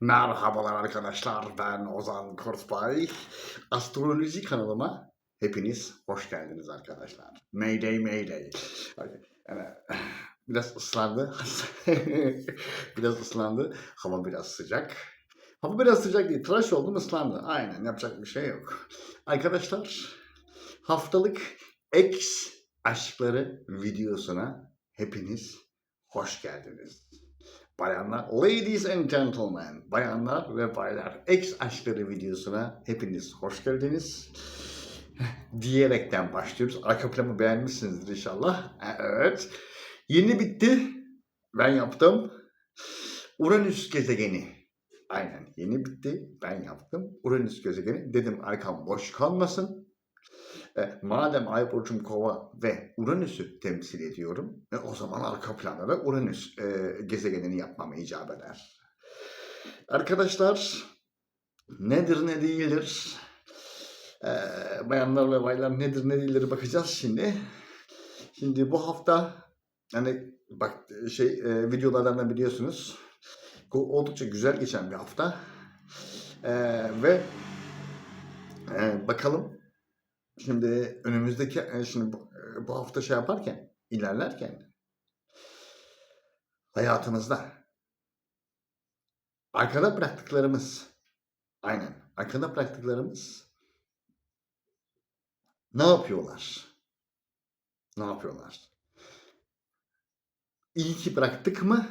Merhabalar arkadaşlar, ben Ozan Kurtbay. Astroloji kanalıma hepiniz hoş geldiniz arkadaşlar. Mayday Mayday. Biraz ıslandı. biraz ıslandı. Hava biraz sıcak. Hava biraz sıcak değil, tıraş oldum ıslandı. Aynen, yapacak bir şey yok. Arkadaşlar, haftalık X aşkları videosuna hepiniz hoş geldiniz. Bayanlar, ladies and gentlemen, bayanlar ve baylar, ex aşkları videosuna hepiniz hoş geldiniz. Diyerekten başlıyoruz. Arka planı beğenmişsinizdir inşallah. Evet. Yeni bitti. Ben yaptım. Uranüs gezegeni. Aynen yeni bitti. Ben yaptım. Uranüs gezegeni. Dedim arkam boş kalmasın. E, madem Ay burcum Kova ve Uranüs'ü temsil ediyorum, e, o zaman arka planda da Uranüs e, gezegenini yapmam icap eder. Arkadaşlar, nedir ne değildir? E, bayanlar ve baylar nedir ne değildir bakacağız şimdi. Şimdi bu hafta hani bak şey e, videolardan da biliyorsunuz oldukça güzel geçen bir hafta E, ve e, bakalım Şimdi önümüzdeki e, şimdi e, bu hafta şey yaparken, ilerlerken hayatımızda arkada bıraktıklarımız aynen arkada bıraktıklarımız ne yapıyorlar? Ne yapıyorlar? İyi ki bıraktık mı?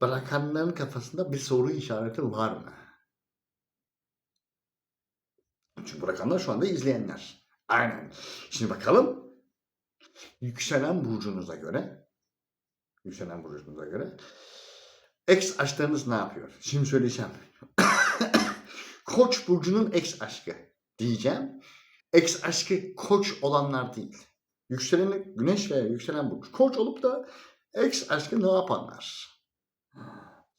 Bırakanların kafasında bir soru işareti var mı? Çünkü bırakanlar şu anda izleyenler. Aynen. Şimdi bakalım. Yükselen burcunuza göre yükselen burcunuza göre ex aşklarınız ne yapıyor? Şimdi söyleyeceğim. Koç burcunun ex aşkı diyeceğim. Ex aşkı koç olanlar değil. Yükseleni güneş veya yükselen burç. Koç olup da ex aşkı ne yapanlar?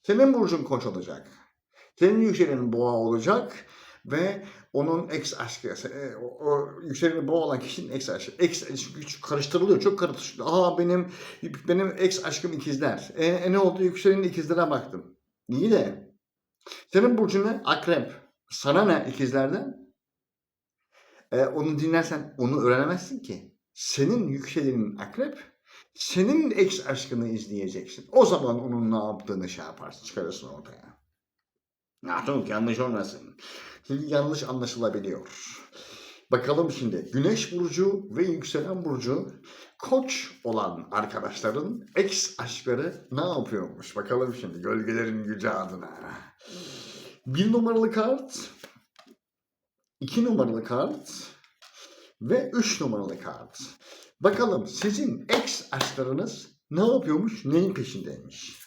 Senin burcun koç olacak. Senin yükselenin boğa olacak ve onun ex aşkı, e, o, o yükseleni boğa olan kişinin ex aşkı. Ex çünkü karıştırılıyor, çok karıştırılıyor. Aa benim benim ex aşkım ikizler. E, e ne oldu? Yükselenin ikizlere baktım. İyi de senin burcun ne? Akrep. Sana ne ikizlerden? E, onu dinlersen onu öğrenemezsin ki. Senin yükselenin akrep, senin ex aşkını izleyeceksin. O zaman onun ne yaptığını şey yaparsın, çıkarırsın ortaya. Çok yanlış olmasın. Şimdi yanlış anlaşılabiliyor. Bakalım şimdi Güneş burcu ve yükselen burcu Koç olan arkadaşların ex aşkları ne yapıyormuş? Bakalım şimdi gölgelerin gücü adına. Bir numaralı kart, iki numaralı kart ve üç numaralı kart. Bakalım sizin ex aşklarınız ne yapıyormuş, neyin peşindeymiş?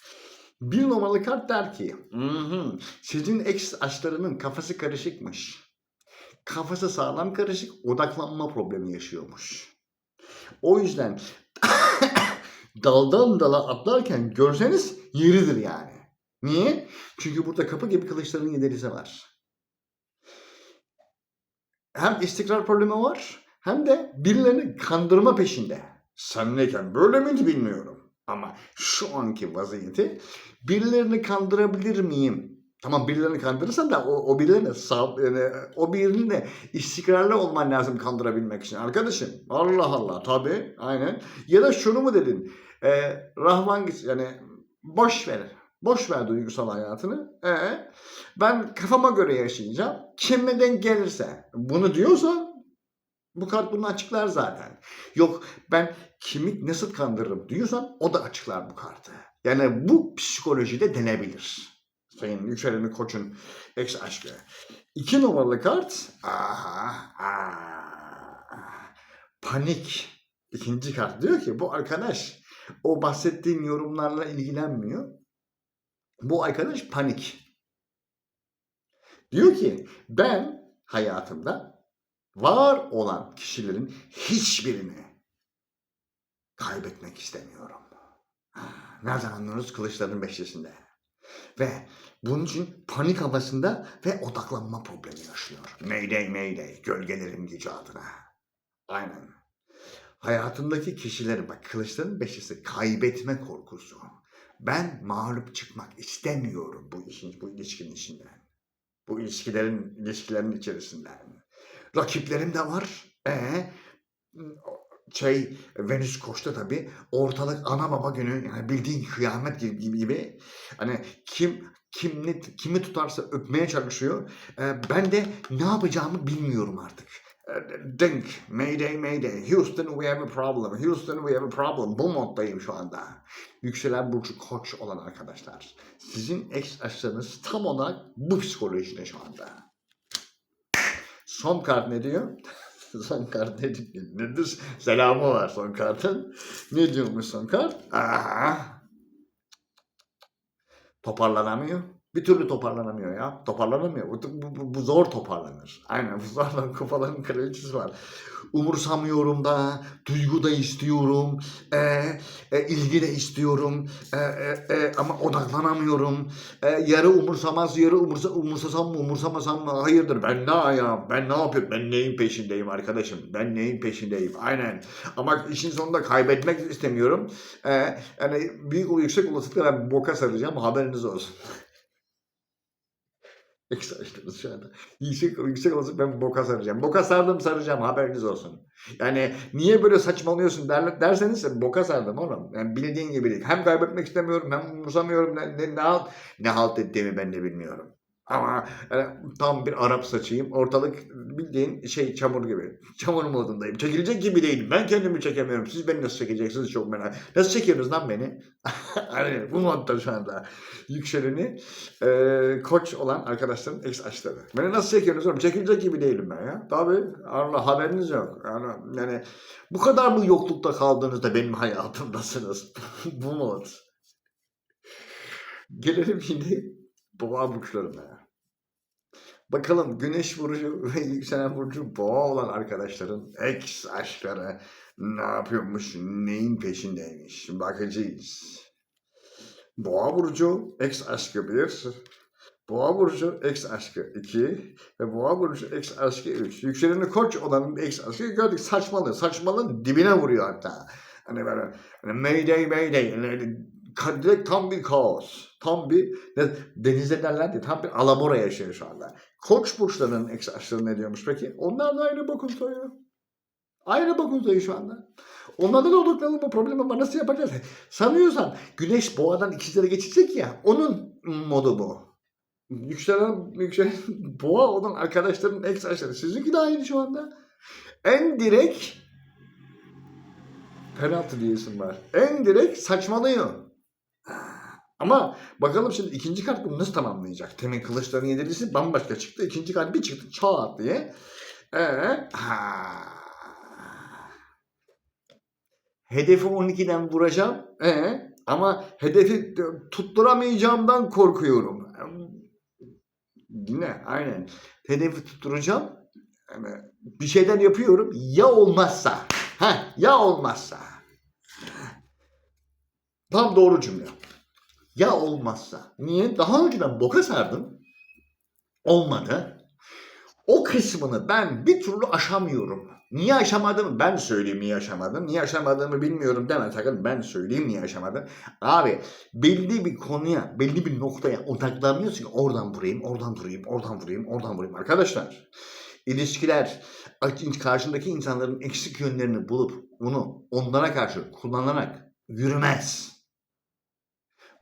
Bir numaralı kart der ki, "Mhm, sizin ex aşklarının kafası karışıkmış. Kafası sağlam karışık, odaklanma problemi yaşıyormuş. O yüzden daldan dala atlarken görseniz yeridir yani. Niye? Çünkü burada kapı gibi kılıçların yederizi var. Hem istikrar problemi var hem de birilerini kandırma peşinde. Sen neyken böyle miydi bilmiyorum. Ama şu anki vaziyeti birilerini kandırabilir miyim? Tamam birilerini kandırırsan da o, o birilerine sağ, yani, o birine istikrarlı olman lazım kandırabilmek için. Arkadaşım Allah Allah tabi aynen. Ya da şunu mu dedin? E, Rahman yani boş ver. Boş ver duygusal hayatını. E, ben kafama göre yaşayacağım. Kim neden gelirse. Bunu diyorsan bu kart bunu açıklar zaten. Yok ben kimi nasıl kandırırım diyorsan o da açıklar bu kartı. Yani bu psikolojide denebilir. Sayın Yükseleni Koç'un ex aşkı. İki numaralı kart. Aha, aha, panik. İkinci kart diyor ki bu arkadaş o bahsettiğin yorumlarla ilgilenmiyor. Bu arkadaş panik. Diyor ki ben hayatımda var olan kişilerin hiçbirini kaybetmek istemiyorum. Nereden anlıyoruz? Kılıçların beşlisinde. Ve bunun için panik havasında ve odaklanma problemi yaşıyor. Mayday mayday gölgelerin gücü adına. Aynen. Hayatındaki kişileri bak kılıçların beşlisi kaybetme korkusu. Ben mağlup çıkmak istemiyorum bu işin, bu ilişkinin içinden. Bu ilişkilerin, ilişkilerin içerisinden. Rakiplerim de var. Ee, şey Venüs Koç'ta tabii ortalık ana baba günü yani bildiğin kıyamet gibi, gibi, gibi. Hani kim kim ne, kimi tutarsa öpmeye çalışıyor. Ee, ben de ne yapacağımı bilmiyorum artık. Ee, Dink, Mayday, Mayday, Houston we have a problem, Houston we have a problem. Bu moddayım şu anda. Yükselen burcu koç olan arkadaşlar. Sizin ex aşkınız tam olarak bu psikolojide şu anda. Son kart ne diyor? Son kart ne? Nedir? Selamı var son kartın. Ne diyormuş son kart? Aha. Toparlanamıyor. Bir türlü toparlanamıyor ya. Toparlanamıyor. Bu, bu, bu- zor toparlanır. Aynen bu zorla kupaların kraliçesi var. Umursamıyorum da, duygu da istiyorum, e, e, ilgi de istiyorum e, e, e, ama odaklanamıyorum. E, yarı umursamaz, yarı umursa, umursasam mı, umursamasam mı? Hayırdır ben ne ayağım, ben ne yapıyorum, ben neyin peşindeyim arkadaşım, ben neyin peşindeyim, aynen. Ama işin sonunda kaybetmek istemiyorum. E, yani büyük yüksek olasılıkla ben boka saracağım, haberiniz olsun. Arkadaşlarız şu anda. Yüksek, yüksek olasılık ben boka saracağım. Boka sardım saracağım haberiniz olsun. Yani niye böyle saçmalıyorsun der, derseniz boka sardım oğlum. Yani bildiğin gibi değil. Hem kaybetmek istemiyorum hem umursamıyorum. Ne, ne, ne, halt, ne halt ettiğimi ben de bilmiyorum. Ama yani tam bir Arap saçıyım. Ortalık bildiğin şey çamur gibi. Çamur modundayım. Çekilecek gibi değilim. Ben kendimi çekemiyorum. Siz beni nasıl çekeceksiniz çok merak. Nasıl çekiyorsunuz lan beni? hani bu modda şu anda. Yükseleni e, koç olan arkadaşların ex açları. Beni nasıl çekiyorsunuz oğlum? Çekilecek gibi değilim ben ya. Tabii. Allah haberiniz yok. Yani, yani bu kadar mı yoklukta kaldığınızda benim hayatımdasınız? bu mod. Gelelim şimdi boğa burçlarına. Bakalım güneş burcu ve yükselen burcu boğa olan arkadaşların ex aşkları ne yapıyormuş, neyin peşindeymiş bakacağız. Boğa burcu ex aşkı 1, Boğa burcu ex aşkı 2 ve Boğa burcu ex aşkı 3. Yükseleni koç olan ex aşkı gördük saçmalığı, saçmalığın dibine vuruyor hatta. Hani böyle hani mayday mayday yani ka- direkt tam bir kaos. Tam bir denizde derler ya tam bir alabora yaşıyor şu anda. Koç burçlarının aşkları ne diyormuş peki? Onlar da aynı bokun soyu. Aynı soyu şu anda. Onlardan olduklarını bu problemi ama nasıl yapacağız? Sanıyorsan güneş boğadan ikizlere geçecek ya onun modu bu. Yükselen, yükselen boğa olan arkadaşların ex aşkları. Sizinki de aynı şu anda. En direkt penaltı diyesim var. En direkt saçmalıyor. Ama bakalım şimdi ikinci kart bunu nasıl tamamlayacak? Temin kılıçların yedirisi bambaşka çıktı. İkinci kart bir çıktı çat diye. Ee, ha. Hedefi 12'den vuracağım. Ee, ama hedefi tutturamayacağımdan korkuyorum. Yine aynen. Hedefi tutturacağım. Yani bir şeyler yapıyorum. Ya olmazsa. Ha, ya olmazsa. Tam doğru cümle. Ya olmazsa. Niye? Daha önce ben boka sardım. Olmadı. O kısmını ben bir türlü aşamıyorum. Niye aşamadım? Ben söyleyeyim niye aşamadım. Niye aşamadığımı bilmiyorum deme sakın. Ben söyleyeyim niye aşamadım. Abi belli bir konuya, belli bir noktaya odaklanmıyorsun ki oradan vurayım, oradan vurayım, oradan vurayım, oradan vurayım. Arkadaşlar ilişkiler karşındaki insanların eksik yönlerini bulup bunu onlara karşı kullanarak yürümez.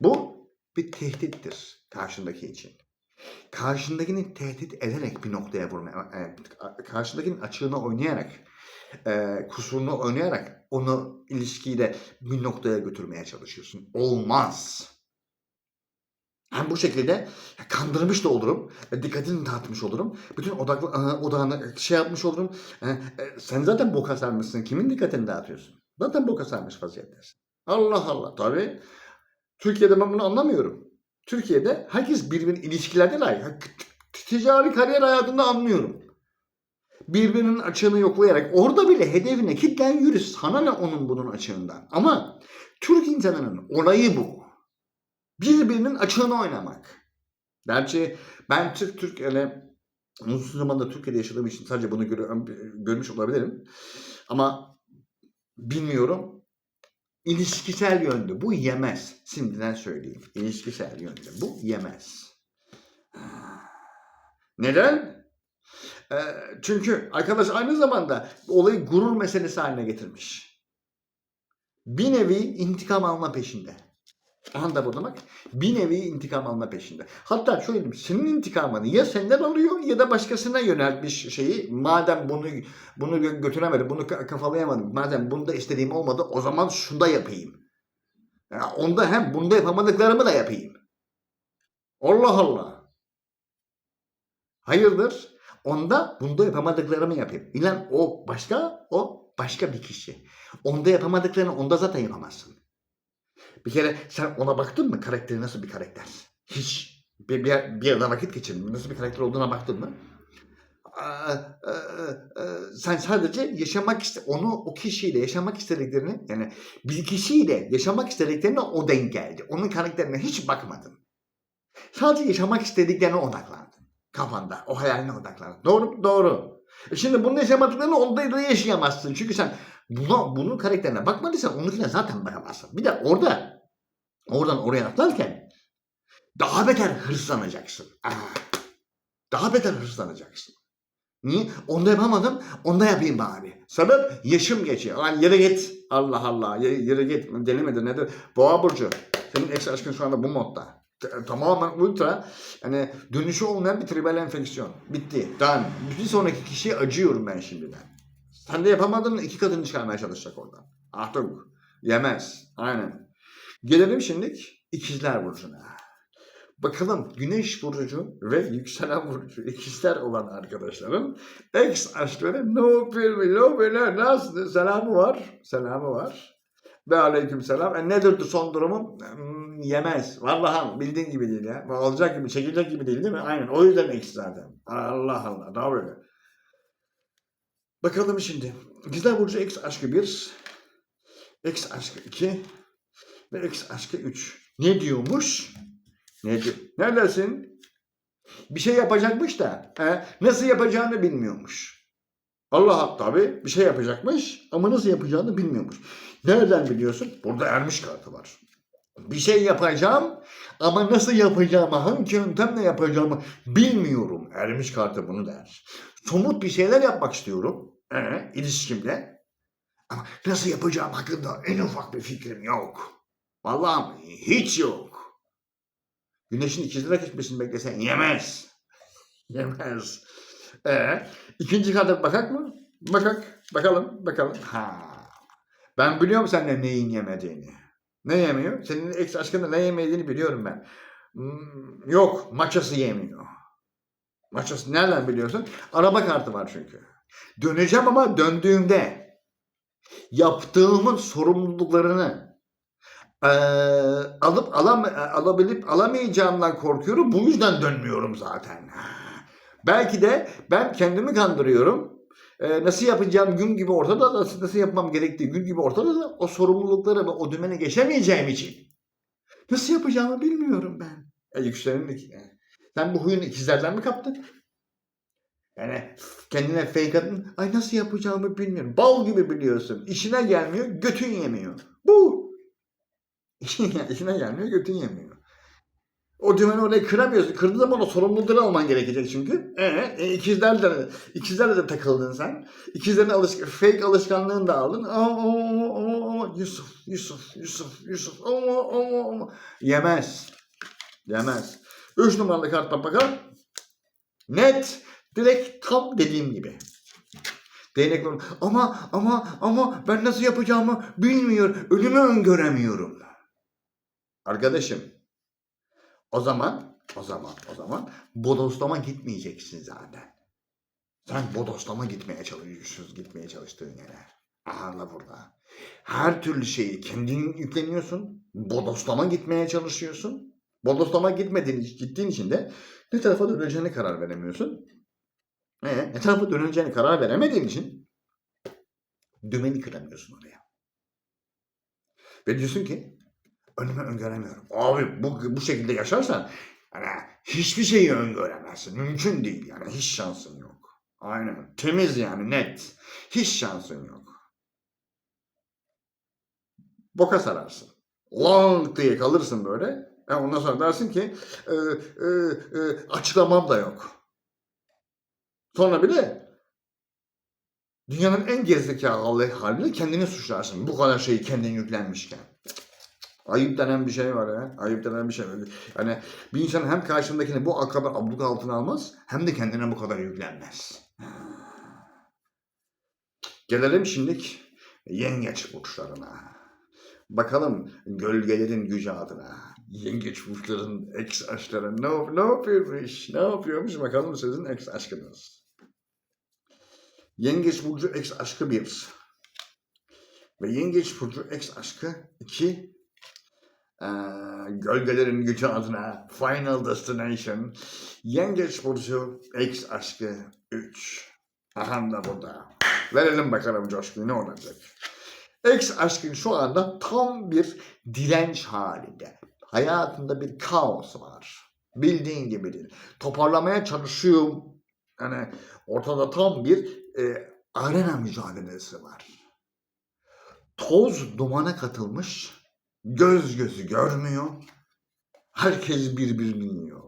Bu bir tehdittir karşındaki için. Karşındakini tehdit ederek bir noktaya vurmaya, e, karşındakinin açığını oynayarak, e, kusurunu oynayarak onu ilişkiyi de bir noktaya götürmeye çalışıyorsun. Olmaz. Hem bu şekilde kandırmış da olurum, e, dikkatini dağıtmış olurum, bütün odaklı e, odağını şey yapmış olurum. E, e, sen zaten boka sarmışsın, kimin dikkatini dağıtıyorsun? Zaten boka sarmış vaziyettesin. Allah Allah, tabii. Türkiye'de ben bunu anlamıyorum. Türkiye'de herkes birbirinin ilişkilerde layık. Ticari kariyer hayatında anlıyorum. Birbirinin açığını yoklayarak orada bile hedefine kitlen yürü. Sana ne onun bunun açığından. Ama Türk insanının olayı bu. Birbirinin açığını oynamak. Gerçi ben Türk Türk yani uzun zamanda Türkiye'de yaşadığım için sadece bunu gör, görmüş olabilirim. Ama bilmiyorum. İlişkisel yönde bu yemez. Şimdiden söyleyeyim. İlişkisel yönde bu yemez. Neden? Ee, çünkü arkadaş aynı zamanda olayı gurur meselesi haline getirmiş. Bir nevi intikam alma peşinde. Aha da bak. Bir nevi intikam alma peşinde. Hatta şöyle diyeyim. Senin intikamını ya senden alıyor ya da başkasına yöneltmiş şeyi. Madem bunu bunu gö- götüremedim, bunu ka- kafalayamadım. Madem bunda istediğim olmadı o zaman şunda yapayım. Ya onda hem bunda yapamadıklarımı da yapayım. Allah Allah. Hayırdır? Onda bunda yapamadıklarımı yapayım. İlan o başka, o başka bir kişi. Onda yapamadıklarını onda zaten yapamazsın. Bir kere sen ona baktın mı? Karakteri nasıl bir karakter? Hiç. Bir, bir, bir yerde vakit geçirdin? Nasıl bir karakter olduğuna baktın mı? Sen sadece yaşamak iste onu o kişiyle yaşamak istediklerini yani bir kişiyle yaşamak istediklerine o denk geldi. Onun karakterine hiç bakmadın. Sadece yaşamak istediklerine odaklandın. Kafanda o hayaline odaklandın. Doğru? Doğru. E şimdi bunu yaşamadıklarını onda da yaşayamazsın. Çünkü sen buna, bunun karakterine bakmadıysan onunkine zaten bakamazsın. Bir de orada oradan oraya atlarken daha beter hırslanacaksın. Daha beter hırslanacaksın. Niye? Onda yapamadım, onda yapayım bari. Sebep yaşım geçiyor. Lan yere git. Allah Allah. Yere, yere git. Deli midir nedir? Boğa burcu. Senin ex aşkın şu anda bu modda. Tamamen ultra. Yani dönüşü olmayan bir tribal enfeksiyon. Bitti. Tamam. Bir sonraki kişiye acıyorum ben şimdiden. Sen de yapamadın iki kadını çıkarmaya çalışacak oradan. Artık yemez. Aynen. Gelelim şimdi ikizler burcuna. Bakalım Güneş burcu ve yükselen burcu ikizler olan arkadaşların ex aşkları ne yapıyor ne yapıyor nasıl selamı var selamı var. Ve aleyküm selam. E nedir son durumun Hmm, yemez. Vallahi bildiğin gibi değil ya. Olacak gibi çekilecek gibi değil değil mi? Aynen o yüzden ex zaten. Allah Allah daha böyle. Bakalım şimdi. İkizler burcu ex aşkı 1 ex aşkı 2 ve ex aşkı 3 ne diyormuş ne diyor? Neredesin? Bir şey yapacakmış da he, nasıl yapacağını bilmiyormuş. Allah tabi bir şey yapacakmış ama nasıl yapacağını bilmiyormuş. Nereden biliyorsun? Burada ermiş kartı var. Bir şey yapacağım ama nasıl yapacağımı, hangi yöntemle yapacağımı bilmiyorum. Ermiş kartı bunu der. Somut bir şeyler yapmak istiyorum ee, ilişkimle. Ama nasıl yapacağım hakkında en ufak bir fikrim yok. Vallahi hiç yok. Güneşin ikizlere geçmesini beklesen yemez. Yemez. Ee, ikinci karta bakak mı? Bakak. Bakalım. Bakalım. Ha. Ben biliyorum senden neyin yemediğini. Ne yemiyor? Senin ex aşkında ne yemediğini biliyorum ben. Hmm, yok. Maçası yemiyor. Maçası nereden biliyorsun? Araba kartı var çünkü. Döneceğim ama döndüğümde yaptığımın sorumluluklarını alıp alam alabilip alamayacağımdan korkuyorum. Bu yüzden dönmüyorum zaten. Belki de ben kendimi kandırıyorum. Nasıl yapacağım gün gibi ortada, nasıl, nasıl yapmam gerektiği gün gibi ortada da o sorumlulukları ve o dümeni geçemeyeceğim için. Nasıl yapacağımı bilmiyorum ben. E, yükselenin iki- e, Sen bu huyun ikizlerden mi kaptın? Yani kendine fake atın. Ay nasıl yapacağımı bilmiyorum. Bal gibi biliyorsun. İşine gelmiyor, götün yemiyor. Bu. İşine gelmiyor, götün yemiyor. O dümeni orayı kıramıyorsun. Kırdığın zaman o sorumlulukları alman gerekecek çünkü. Ee, e, ikizlerle, ikizlerle de takıldın sen. İkizlerin alışk fake alışkanlığını da aldın. Aa, aa, aa, Yusuf, Yusuf, Yusuf, Yusuf. Aa, aa, aa. Yemez. Yemez. Üç numaralı kartla bakalım. Net. Direkt tam dediğim gibi. Değnek. Ama ama ama ben nasıl yapacağımı bilmiyor. Ölümü öngöremiyorum. Arkadaşım. O zaman o zaman o zaman bodoslama gitmeyeceksin zaten. Sen bodoslama gitmeye çalışıyorsun gitmeye çalıştığın yere. Aha burada. Her türlü şeyi kendin yükleniyorsun. Bodoslama gitmeye çalışıyorsun. Bodoslama gitmediğin, gittiğin için de ne tarafa döneceğine karar veremiyorsun. E, ne tarafa döneceğine karar veremediğin için dümeni kıramıyorsun oraya. Ve diyorsun ki önümü öngöremiyorum. Abi bu, bu şekilde yaşarsan yani hiçbir şeyi öngöremezsin. Mümkün değil yani. Hiç şansın yok. Aynen. Temiz yani net. Hiç şansın yok. boka sararsın. Long diye kalırsın böyle. E ondan sonra dersin ki e, e, e, açıklamam da yok. Sonra bir de dünyanın en gerizekalı haliyle kendini suçlarsın. Bu kadar şeyi kendin yüklenmişken. Ayıp denen bir şey var ya. Ayıp denen bir şey var. Yani bir insan hem karşındakini bu kadar abluk altına almaz hem de kendine bu kadar yüklenmez. Gelelim şimdilik yengeç burçlarına. Bakalım gölgelerin gücü adına. Yengeç burçların ex aşkları ne, ne yapıyormuş? Ne yapıyormuş? Bakalım sizin ex aşkınız. Yengeç burcu ex aşkı 1. Ve yengeç burcu ex aşkı 2. Ee, gölgelerin gücü adına Final Destination. Yengeç burcu ex aşkı 3. Aha da burada. Verelim bakalım coşkuyu ne olacak. Ex aşkın şu anda tam bir direnç halinde. Hayatında bir kaos var. Bildiğin gibi değil. Toparlamaya çalışıyorum. Yani ortada tam bir e, arena mücadelesi var. Toz dumana katılmış. Göz gözü görmüyor. Herkes birbirini yiyor.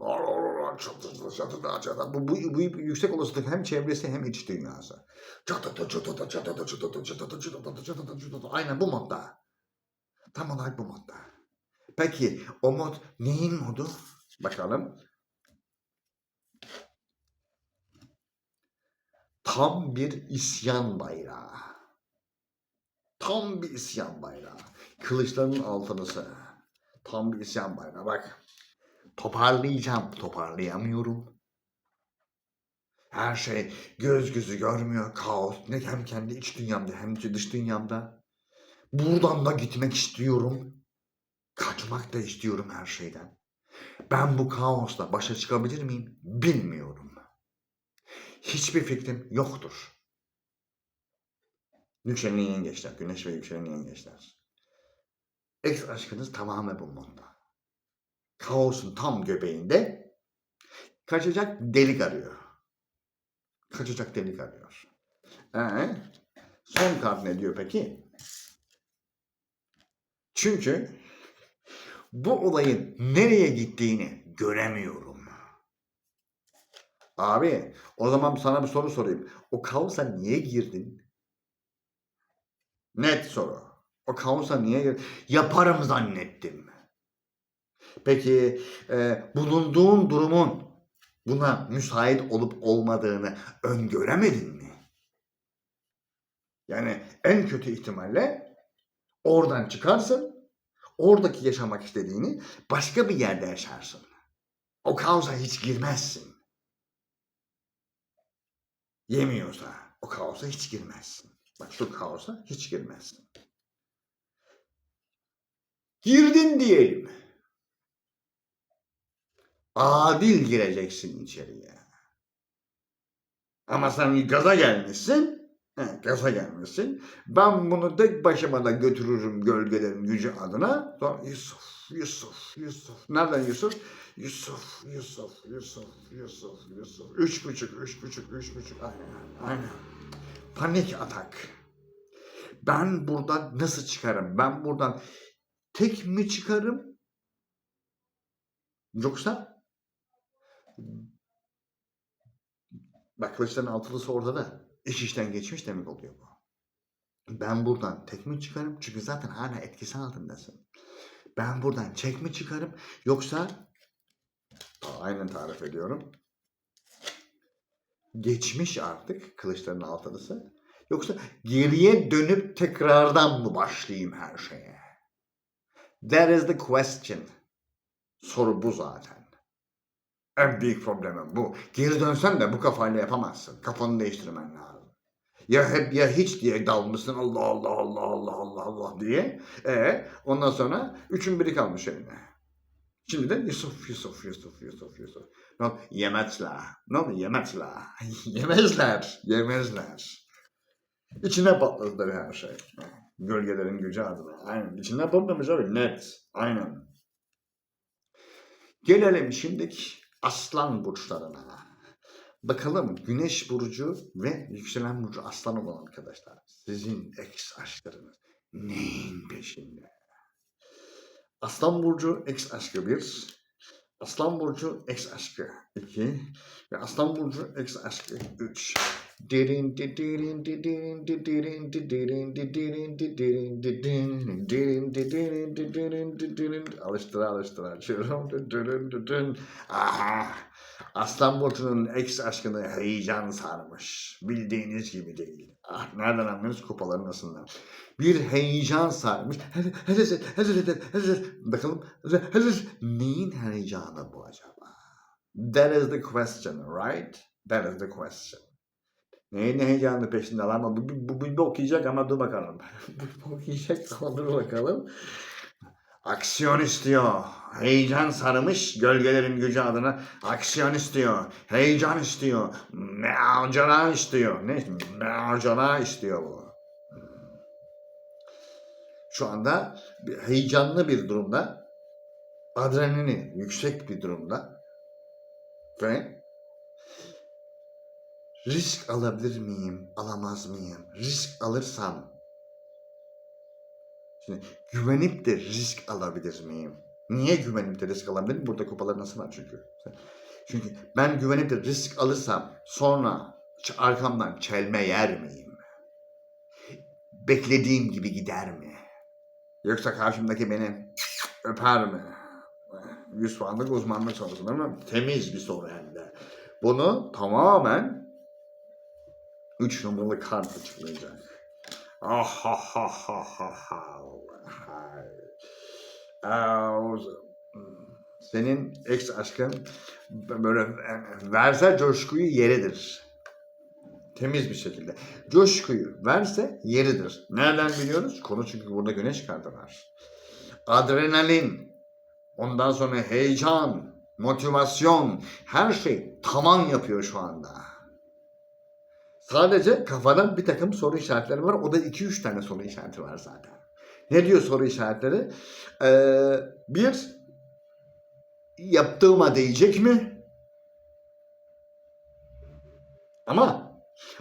Çatıda çatıda çatıda. Bu, bu, bu yüksek olasılık hem çevresi hem iç dünyası. Çatıda çatıda çatıda çatıda çatıda çatıda çatıda çatıda. Aynen bu modda. Tam olarak bu modda. Peki o mod neyin modu? Bakalım. Tam bir isyan bayrağı. Tam bir isyan bayrağı. Kılıçların altınısı. Tam bir isyan bayrağı. Bak. Toparlayacağım. Toparlayamıyorum. Her şey göz gözü görmüyor. Kaos. Ne hem kendi iç dünyamda hem de dış dünyamda. Buradan da gitmek istiyorum. Kaçmak da istiyorum her şeyden. Ben bu kaosla başa çıkabilir miyim? Bilmiyorum. Hiçbir fikrim yoktur. Yükselen yengeçler, güneş ve yükselen yengeçler. Ex aşkınız tamamen bu modda. Kaosun tam göbeğinde kaçacak delik arıyor. Kaçacak delik arıyor. Ee, son kart ne diyor peki? Çünkü bu olayın nereye gittiğini göremiyorum. Abi o zaman sana bir soru sorayım. O kaosa niye girdin? Net soru. O kaosa niye? Yaparım zannettim. Peki e, bulunduğun durumun buna müsait olup olmadığını öngöremedin mi? Yani en kötü ihtimalle oradan çıkarsın, oradaki yaşamak istediğini başka bir yerde yaşarsın. O kaosa hiç girmezsin. Yemiyorsa o kaosa hiç girmezsin. Bak şu kaosa hiç girmezsin. Girdin diyelim. Adil gireceksin içeriye. Ama sen gaza gelmişsin. He, gaza gelmişsin. Ben bunu tek başıma da götürürüm gölgelerin gücü adına. Sonra Yusuf, Yusuf, Yusuf. Nereden Yusuf? Yusuf, Yusuf, Yusuf, Yusuf, Yusuf. Üç buçuk, üç buçuk, üç buçuk. Aynen, aynen. Panik atak. Ben buradan nasıl çıkarım? Ben buradan tek mi çıkarım? Yoksa bak kılıçların altılısı orada da iş işten geçmiş demek oluyor bu. Ben buradan tek mi çıkarım? Çünkü zaten hala etkisi altındasın. Ben buradan çek mi çıkarım? Yoksa aynen tarif ediyorum. Geçmiş artık kılıçların altılısı. Yoksa geriye dönüp tekrardan mı başlayayım her şeye? That is the question. Soru bu zaten. En büyük problemim bu. Geri dönsen de bu kafayla yapamazsın. Kafanı değiştirmen lazım. Ya hep ya hiç diye dalmışsın Allah Allah Allah Allah Allah Allah diye. E ondan sonra üçün biri kalmış eline. Şimdi de Yusuf Yusuf Yusuf Yusuf Yusuf. Ne? Yemezler. Ne? Yemezler. Yemezler. Yemezler. İçine patladı tabii her şey. Gölgelerin gücü adına. Aynen. İçine patlamış abi. Net. Aynen. Gelelim şimdiki aslan burçlarına. Bakalım güneş burcu ve yükselen burcu aslan olan arkadaşlar. Sizin ex aşklarınız neyin peşinde? Aslan Burcu X aşkı 1. Aslan Burcu X aşkı 2. Ve Aslan Burcu X aşkı 3. Dirin di dirin di dirin di dirin di dirin di dirin di dirin di dirin dirin açıyorum. Aha. Aslan Burcu'nun ex aşkını heyecan sarmış. Bildiğiniz gibi değil. Ah nereden anlıyoruz kupaların arasından. Bir heyecan sarmış. Bakalım. Neyin heyecanı bu acaba? That is the question, right? That is the question. Neyin heyecanı peşinde ama bu, bu, bu, bu okuyacak ama dur bakalım. bu, bu okuyacak ama dur bakalım. Aksiyon istiyor. Heyecan sarmış gölgelerin gücü adına. Aksiyon istiyor. Heyecan istiyor. Macera istiyor. Ne? Macera istiyor bu. Şu anda heyecanlı bir durumda. Adrenalini yüksek bir durumda. Ve risk alabilir miyim, alamaz mıyım? Risk alırsam Şimdi güvenip de risk alabilir miyim? Niye güvenip de risk alabilirim? Burada kupalar nasıl var çünkü. Çünkü ben güvenip de risk alırsam sonra arkamdan çelme yer miyim? Beklediğim gibi gider mi? Yoksa karşımdaki beni öper mi? 100 puanlık uzmanlık sorusu değil mi? Temiz bir soru hem de. Bunu tamamen 3 numaralı kart açıklayacak. Ah ha ha ha ha ha. Senin ex aşkın böyle verse coşkuyu yeridir. Temiz bir şekilde. Coşkuyu verse yeridir. Nereden biliyoruz? Konu çünkü burada güneş kartı var. Adrenalin, ondan sonra heyecan, motivasyon, her şey tamam yapıyor şu anda. Sadece kafada bir takım soru işaretleri var. O da 2-3 tane soru işareti var zaten. Ne diyor soru işaretleri? Ee, bir, yaptığıma değecek mi? Ama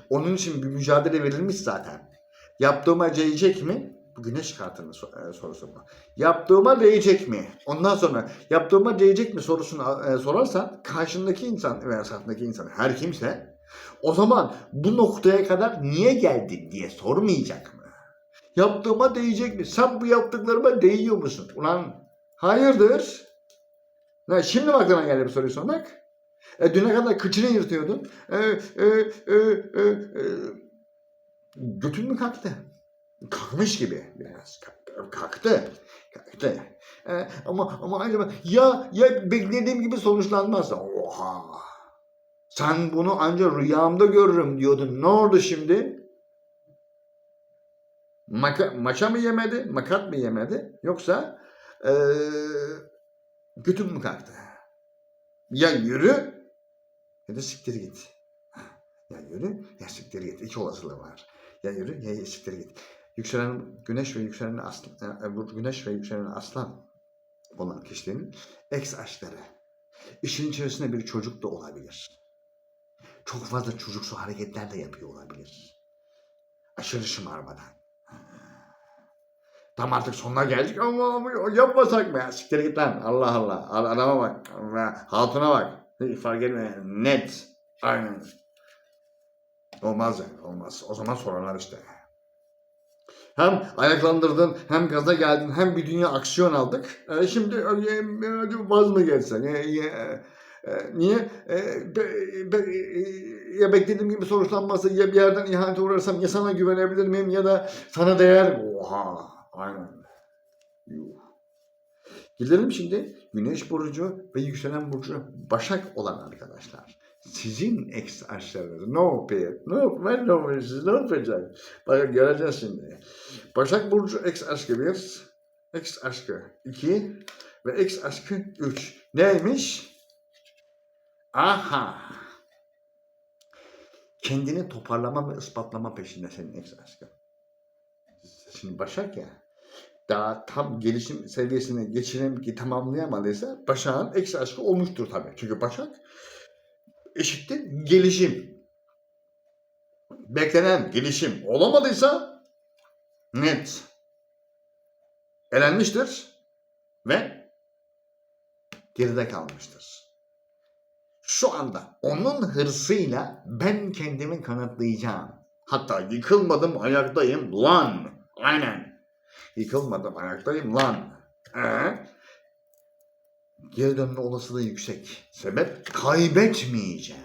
onun için bir mücadele verilmiş zaten. Yaptığıma değecek mi? Bu güneş kartının e, sorusu bu. Yaptığıma değecek mi? Ondan sonra yaptığıma değecek mi sorusunu e, sorarsan karşındaki insan veya karşındaki insan her kimse o zaman bu noktaya kadar niye geldin diye sormayacak mı? Yaptığıma değecek mi? Sen bu yaptıklarıma değiyor musun? Ulan hayırdır? Ne, şimdi mi aklına geldi bu soruyu sormak? E, düne kadar kıçını yırtıyordun. E, e, e, e, e, götün mü kalktı? Kalkmış gibi biraz. Kalk- Kalktı. Kalktı. E, ama ama acaba ya ya beklediğim gibi sonuçlanmazsa oha. Sen bunu ancak rüyamda görürüm diyordun. Ne oldu şimdi? Maka, maça mı yemedi? Makat mı yemedi? Yoksa eee götün mü kalktı? Ya yürü ya da siktir git. Ya yürü ya siktir git. İki olasılığı var. Ya yürü ya siktir git. Yükselen güneş ve yükselen aslan, e, bu güneş ve yükselen aslan olan kişilerin ex aşkları. İşin içerisinde bir çocuk da olabilir. Çok fazla çocuksu hareketler de yapıyor olabilir. Aşırı şımarmadan. Tam artık sonuna geldik ama yapmasak mı ya? Siktir git lan. Allah Allah. Ad- Adama bak. Hatuna bak. Fark etmiyor. Net. Aynen. Olmaz yani. Olmaz. O zaman sorarlar işte. Hem ayaklandırdın, hem gaza geldin, hem bir dünya aksiyon aldık. E, şimdi e, e, vaz mı geçsen? E, e, e, niye? E, be- be- e, ya beklediğim gibi sonuçlanmazsa ya bir yerden ihanete uğrarsam ya sana güvenebilir miyim ya da sana değer mi? Oha! Aynen. Yuh. Gelelim şimdi Güneş burcu ve yükselen burcu Başak olan arkadaşlar. Sizin ex aşklarınız ne yapıyor? Ne yapıyor? Ne yapıyorum? Siz ne yapacak? Bakın göreceğiz şimdi. Başak burcu ex aşkı 1, ex aşkı 2 ve ex aşkı 3. Neymiş? Aha! Kendini toparlama ve ispatlama peşinde senin aşkın. Şimdi Başak ya daha tam gelişim seviyesini geçirem ki tamamlayamadıysa Başak'ın eksi aşkı olmuştur tabii. Çünkü Başak eşittir gelişim. Beklenen gelişim olamadıysa net elenmiştir. ve geride kalmıştır. Şu anda onun hırsıyla ben kendimi kanıtlayacağım. Hatta yıkılmadım ayaktayım lan. Aynen. Yıkılmadım ayaktayım lan. Ee? Geri dönme olasılığı yüksek. Sebep kaybetmeyeceğim.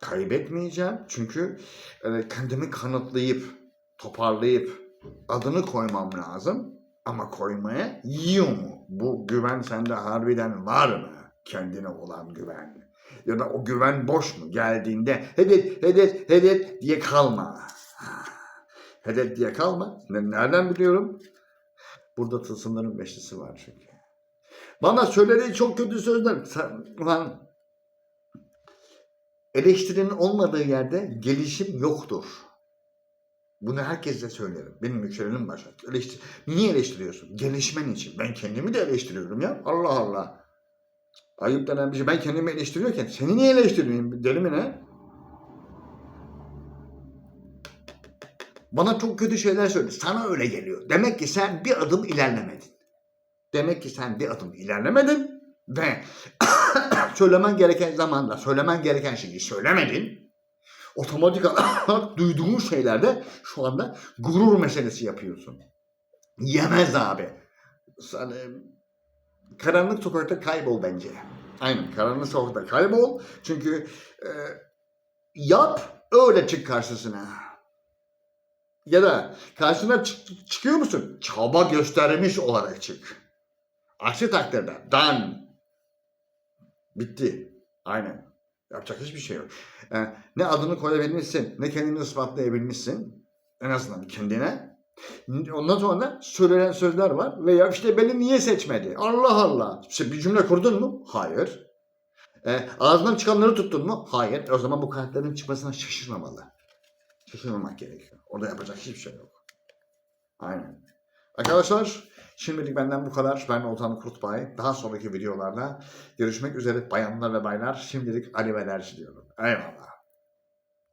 Kaybetmeyeceğim çünkü e, kendimi kanıtlayıp toparlayıp adını koymam lazım. Ama koymaya yiyor mu? Bu güven sende harbiden var mı? Kendine olan güven. Ya da o güven boş mu? Geldiğinde hedet hedet hedet diye kalma. Hedet diye kalma. Ne- Nereden biliyorum? Burada tılsımların beşlisi var çünkü. Bana söylediği çok kötü sözler. Sen, eleştirinin olmadığı yerde gelişim yoktur. Bunu herkese söylerim. Benim yükselenim başa. Eleştir Niye eleştiriyorsun? Gelişmen için. Ben kendimi de eleştiriyorum ya. Allah Allah. Ayıp denen bir şey. Ben kendimi eleştiriyorken seni niye eleştireyim? Deli mi ne? Bana çok kötü şeyler söyledi. Sana öyle geliyor. Demek ki sen bir adım ilerlemedin. Demek ki sen bir adım ilerlemedin ve söylemen gereken zamanda söylemen gereken şeyi söylemedin. Otomatik olarak duyduğun şeylerde şu anda gurur meselesi yapıyorsun. Yemez abi. Sen, e, karanlık sokakta kaybol bence. Aynen karanlık sokakta kaybol. Çünkü e, yap öyle çık karşısına. Ya da karşına çık- çıkıyor musun? Çaba göstermiş olarak çık. Aksi takdirde dan. Bitti. Aynen. Yapacak hiçbir şey yok. Ee, ne adını koyabilmişsin, ne kendini ispatlayabilmişsin. En azından kendine. Ondan sonra da söylenen sözler var. Veya işte beni niye seçmedi? Allah Allah. İşte bir cümle kurdun mu? Hayır. Ee, ağzından çıkanları tuttun mu? Hayır. E o zaman bu karakterin çıkmasına şaşırmamalı. Şaşırmamak gerekiyor. Orada yapacak hiçbir şey yok. Aynen. Arkadaşlar şimdilik benden bu kadar. Ben Oltan Kurtbay. Daha sonraki videolarda görüşmek üzere bayanlar ve baylar. Şimdilik Ali diyorum. Eyvallah.